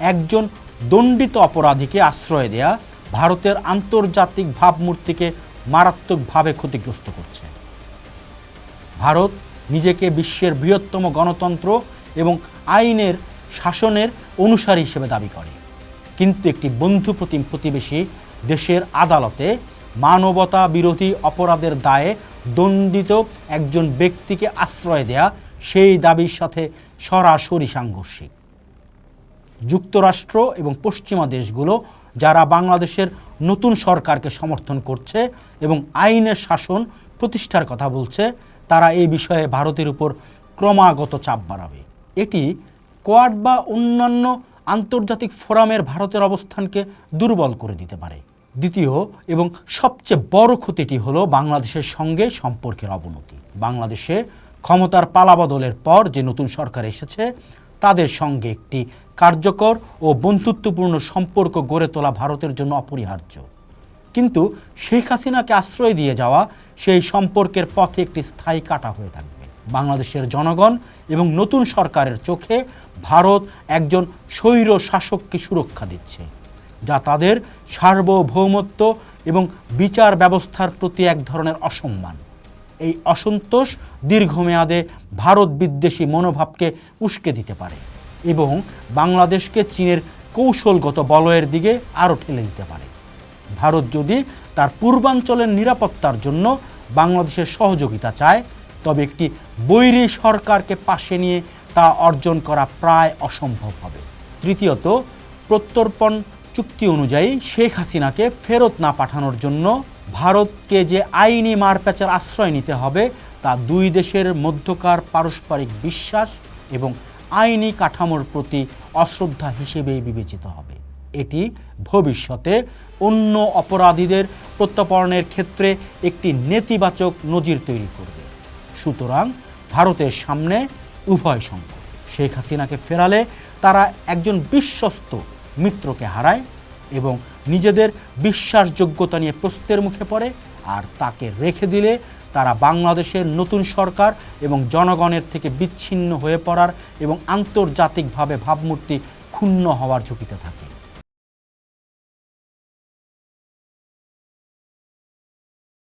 একজন দণ্ডিত অপরাধীকে আশ্রয় দেয়া ভারতের আন্তর্জাতিক ভাবমূর্তিকে মারাত্মকভাবে ক্ষতিগ্রস্ত করছে। ভারত নিজেকে বিশ্বের বৃহত্তম গণতন্ত্র এবং আইনের শাসনের অনুসারী হিসেবে দাবি করে। কিন্তু একটি বন্ধুপ্রতিম প্রতিবেশী দেশের আদালতে মানবতা বিরোধী অপরাধের দায়ে দণ্ডিত একজন ব্যক্তিকে আশ্রয় দেয়া সেই দাবির সাথে সরাসরি সাংঘর্ষিক। যুক্তরাষ্ট্র এবং পশ্চিমা দেশগুলো, যারা বাংলাদেশের নতুন সরকারকে সমর্থন করছে এবং আইনের শাসন প্রতিষ্ঠার কথা বলছে, তারা এই বিষয়ে ভারতের উপর ক্রমাগত চাপ বাড়াবে। এটি কোয়াড বা অন্যান্য আন্তর্জাতিক ফোরামের ভারতের অবস্থানকে দুর্বল করে দিতে পারে। দ্বিতীয় এবং সবচেয়ে বড় ক্ষতিটি হলো বাংলাদেশের সঙ্গে সম্পর্কের অবনতি। বাংলাদেশে ক্ষমতার পালাবদলের পর যে নতুন সরকার এসেছে তাদের সঙ্গে একটি কার্যকর ও বন্ধুত্বপূর্ণ সম্পর্ক গড়ে তোলা ভারতের জন্য অপরিহার্য। কিন্তু শেখ হাসিনাকে আশ্রয় দিয়ে যাওয়া সেই সম্পর্কের পথে একটি স্থায়ী কাটা হয়ে থাকবে। বাংলাদেশের জনগণ এবং নতুন সরকারের চোখে ভারত একজন স্বৈর শাসককে সুরক্ষা দিচ্ছে, যা তাদের সার্বভৌমত্ব এবং বিচার ব্যবস্থার প্রতি এক ধরনের অসম্মান। এই অসন্তোষ দীর্ঘমেয়াদে ভারত বিদ্বেষী মনোভাবকে উস্কে দিতে পারে এবং বাংলাদেশকে চীনের কৌশলগত বলয়ের দিকে আরও ঠেলে দিতে পারে। ভারত যদি তার পূর্বাঞ্চলের নিরাপত্তার জন্য বাংলাদেশের সহযোগিতা চায়, তবে একটি বৈরী সরকারকে পাশে নিয়ে তা অর্জন করা প্রায় অসম্ভব হবে। তৃতীয়ত, প্রত্যর্পণ চুক্তি অনুযায়ী শেখ হাসিনাকে ফেরত না পাঠানোর জন্য ভারতকে যে আইনি মারপ্যাচের আশ্রয় নিতে হবে, তা দুই দেশের মধ্যকার পারস্পরিক বিশ্বাস এবং আইনি কাঠামোর প্রতি অশ্রদ্ধা হিসেবেই বিবেচিত হবে। এটি ভবিষ্যতে অন্য অপরাধীদের প্রত্যর্পণের ক্ষেত্রে একটি নেতিবাচক নজির তৈরি করবে। সুতরাং ভারতের সামনে উভয় সংকট। শেখ হাসিনাকে ফেরালে তারা একজন বিশ্বস্ত মিত্রকে হারায় এবং নিজেদের বিশ্বাসযোগ্যতা নিয়ে প্রস্তের মুখে পড়ে আর তাকে রেখে দিলে তারা বাংলাদেশের নতুন সরকার এবং জনগণের থেকে বিচ্ছিন্ন হয়ে পড়ার এবং আন্তর্জাতিকভাবে ভাবমূর্তি ক্ষুণ্ণ হওয়ার ঝুঁকিতে থাকে।